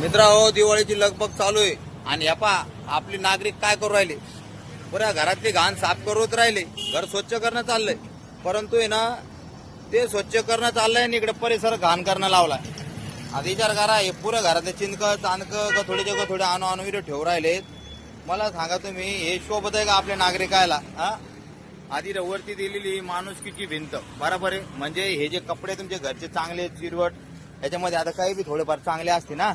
मित्रा हो दिवाळीची लगबग चालू आहे. आणि या पा आपले नागरिक काय करू राहिले? पुऱ्या घरातली घाण साफ करत राहिले. घर स्वच्छ करणं चाललंय. परंतु आहे ना ते स्वच्छ करणं चाललंय आणि इकडे परिसर घाण करणं लावलाय. आता विचार करा हे पुरं घरातले चिंक चांदक गथोडे गथोडे आणू आणू इथे ठेवू राहिलेत मला सांगा तुम्ही हे शोभत आहे का आपल्या नागरिकाला हा? आधी रवरती दिलेली माणुसकीची भिंत. बरोबर आहे? म्हणजे हे जे कपडे तुमचे घरचे चांगले चिरवट याच्यामध्ये आता काही बी थोडेफार चांगले असते ना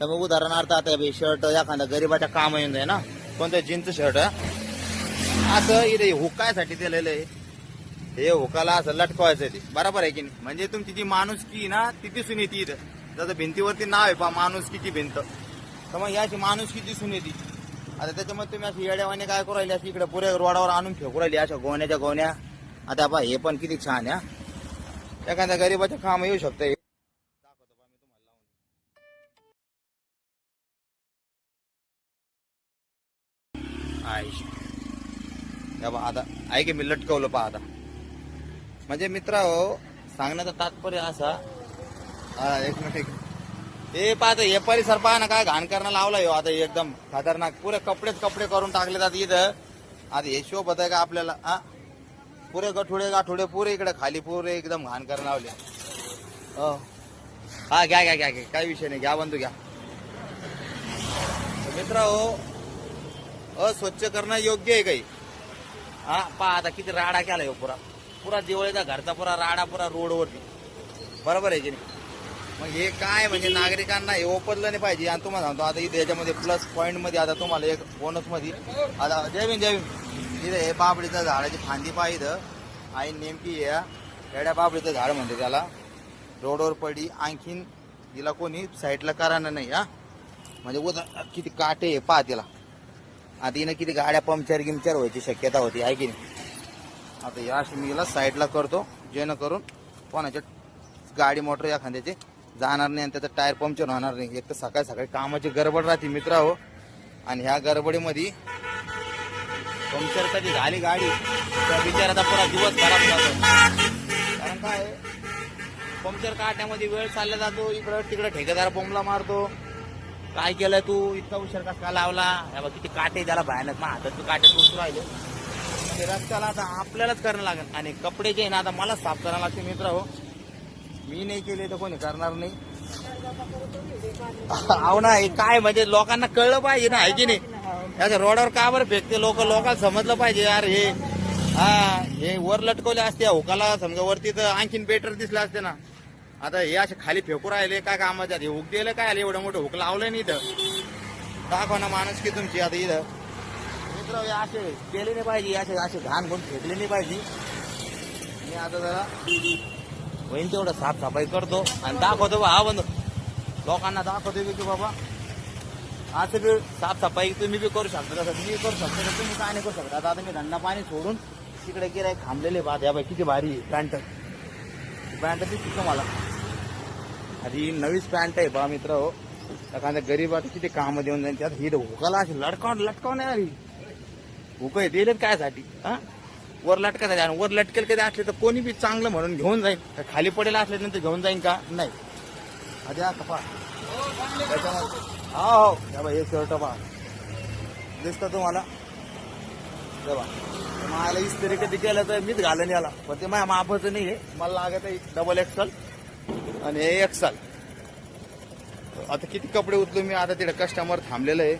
तर मग उदाहरणार्थ आता हे शर्ट एखादा गरीबाच्या काम येऊन जाय ना कोणतं जीन्स शर्ट असं इथे हुकायसाठी दिलेलं आहे. हे हुकाला असं लटकवायचं ते. बरोबर आहे की नाही? म्हणजे तुमची जी माणुसकी ना ती दिसून येते इथं. जसं भिंतीवरती नाव आहे पा माणुसकीची भिंत. तर मग याची माणुसकी दिसून येते. आता त्याच्यामध्ये तुम्ही अशी येड्यावाने काय करू राहिली अशी इकडे पुऱ्या रोडावर आणून फेकू राहिली अशा गोण्याच्या गोण्या. आता पा हे पण किती छान आहे एखाद्या गरीबाचं काम येऊ शकतं आईश या बा आता ऐके मी लटकवलं पहा आता. म्हणजे मित्र हो सांगण्याचं तात्पर्य असा हा, एक मिनिट एक हे पाहता हे परिसर पहा ना काय घाण करणं लावला हो आता एकदम खतरनाक. पुरे कपडेच कपडे करून टाकले जात इथं. आता हे शोभत आहे का आपल्याला? हा? पुरे गठुडे गाठुडे पुरे इकडे खाली पुरे एकदम घाण करणं लावले हो. हा घ्या घ्या घ्या घ्या. काही विषय नाही घ्या बंधू घ्या. मित्र हो अस्वच्छ करणं योग्य आहे काही. हा पहा आता किती राडा केलाय हो पुरा. पुरा दिवाळीचा घरचा पुरा राडा पुरा रोडवरती. बरोबर आहे की नाही? मग हे काय म्हणजे नागरिकांना हे ओपनलं नाही पाहिजे. आणि तुम्हाला सांगतो आता इथे याच्यामध्ये प्लस पॉईंटमध्ये आता तुम्हाला एक बोनसमध्ये आता जयवीन जयवीन इथे हे बाबडीचं झाडाची फांदी पाहिजे इथं. आई नेमकी या येड्या बाबडीचं झाड म्हणते त्याला. रोडवर पडी आणखीन तिला कोणी साईडला करायला नाही हा. म्हणजे उदा किती काटे आहे पहा तिला. आता हिनं किती गाड्या पंक्चर गिमचर व्हायची शक्यता होती आहे की नाही? आता या अशी मी हिला साईडला करतो जेणेकरून कोणाच्या गाडी मोटर एखाद्याची जाणार नाही आणि त्याचं टायर पंक्चर होणार नाही. एक तर सकाळी सकाळी कामाची गडबड राहते मित्र हो. आणि ह्या गडबडीमध्ये पंक्चर कधी झाली गाडी त्या बिचाराचा पुरा दिवस खराब जातो. कारण काय पंक्चर काढण्यामध्ये वेळ चालला जातो इकडं तिकडं ठेकेदार बोंबला मारतो. काय केलं तू? इतका उशीर कसा का लावला? हे बघ किती काटे त्याला भयानक. मग हातात काटे टोचू राहिले. ते रस्त्याला आता आपल्यालाच करणं लागेल. आणि कपडे जे ना आता मला साफ करायला लागते मित्र हो. मी नाही केले तर कोणी करणार नाही. अहो ना हे काय म्हणजे लोकांना कळलं पाहिजे ना आहे की नाही? याच्या रोडावर का बरं फेकते लोक? लोकांना समजलं पाहिजे यार हे. हा हे वर लटकवले असते हुकाला समजा वरती तर आणखीन बेटर दिसलं असते ना. आता हे असे खाली फेकू राहिले काय कामाचे हे हुक दिलं काय आले? एवढं मोठं हुक लावलं नाही इथं. दाखवा ना माणूस की तुमची आता इथं. मित्र हे असे केले नाही पाहिजे असे असे घाण कोण फेकले नाही पाहिजे. मी आता जरा बहीण तेवढं साफसफाई करतो. आणि दाखवतो बा हा बंधू. लोकांना दाखवतो की बाबा असं बी साफसफाई तुम्ही बी करू शकता तसं तुम्ही करू शकता तर तुम्ही काय नाही करू शकता. आता मी धंदा पाणी सोडून तिकडे गिराय थांबलेले बाद या बाई किती भारी आहे पॅन्ट दिसतो मला आता ही नवीच पॅन्ट आहे बा मित्र. हो एखाद्या गरीबाचं किती काम देऊन जाईल. त्यात ही हुकाला अशी लटकावून लटकावून आहे अरे हुक दिलेत काय साठी? हा? वर लटकायचं आणि वर लटकेल कधी असले तर कोणी बी चांगलं म्हणून घेऊन जाईल. तर खाली पडेल असल्यानंतर घेऊन जाईन का? नाही. अरे आता कपा त्याच्यामध्ये हा हो, हो. या हे शर्ट पहा. दिसतं तुम्हाला? हे मला इस्त्री कधी केलं तर मीच घालून याला. पण ते माझ्या मापाचं नाही आहे मला लागत आहे डबल एक्सल आणि हे साल. आता किती कपडे उचलू मी आता तिथे कस्टमर थांबलेलं आहे.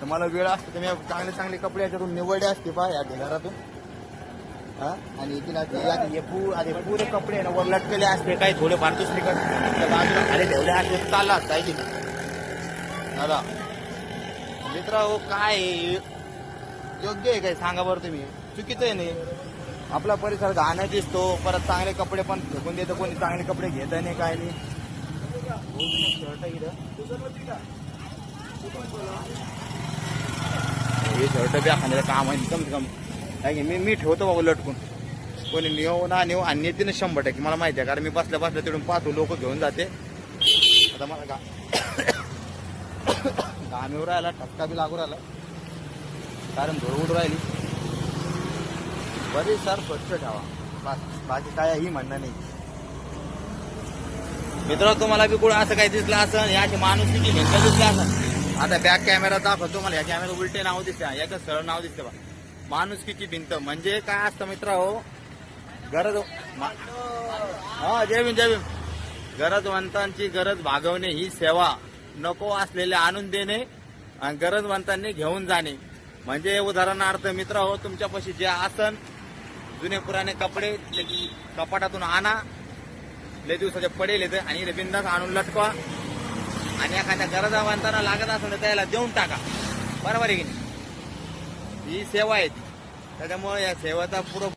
तर मला वेळ असते तर मी चांगले चांगले कपडे याच्यातून निवडले असते पहा या घरातून. हां? आणि तिला ते हे पू पुरे कपडे आहे ना वर लटकले असते काही थोडे फार दुसरी त्या बाजूला खाली ठेवले असते चालला असता आहे की दादा मित्र हो काय आहे? योग्य आहे काय? सांगा बरं तुम्ही. चुकीचं आहे नाही आपला परिसर घाणं दिसतो परत चांगले कपडे पण फेकून देतो कोणी चांगले कपडे घेत नाही काय नाही शर्ट हे शर्ट बी खाण्याचं काम आहे कम से कम. काय की मी मी ठेवतो बाबा लटकून. कोणी नेऊ ना नेऊ आणि नेते ना शंभर टक्के. मला माहिती आहे कारण मी बसल्या बसल्या तिकडून पाहतो लोक घेऊन जाते. आता मला गा घामीवर राहिला ठपका बी लागू राहिला. कारण धुळ राहिली. परिसर सर स्वच्छ ठेवा. बस बाकी काय ही म्हणणं नाही. मित्र तुम्हाला बी कुठं असं काही दिसलं असं याची माणूस माणुसकीची भिंत दिसली असं आता बॅक कॅमेरा दाखवतो तुम्हाला या कॅमेरा उलटे नाव दिसते याचं सरळ नाव दिसते बा. माणुसकीची भिंत. म्हणजे काय असतं मित्र हो? गरज हा हो, जय भीम जय भीम. गरजवंतांची गरज भागवणे ही सेवा. नको असलेले आणून देणे आणि गरजवंतांनी घेऊन जाणे. म्हणजे उदाहरणार्थ मित्र हो तुमच्यापाशी जे आसन जुने पुराने कपडे कपाटातून आणा. लय दिवसाचे पडेल येते आणि इथे बिंदास आणून लटकवा. आणि एखाद्या गरजा बांधताना लागत असेल तर त्याला देऊन टाका. बरोबर आहे की नाही? ही सेवा आहे ती. त्याच्यामुळे या सेवेचा पुढं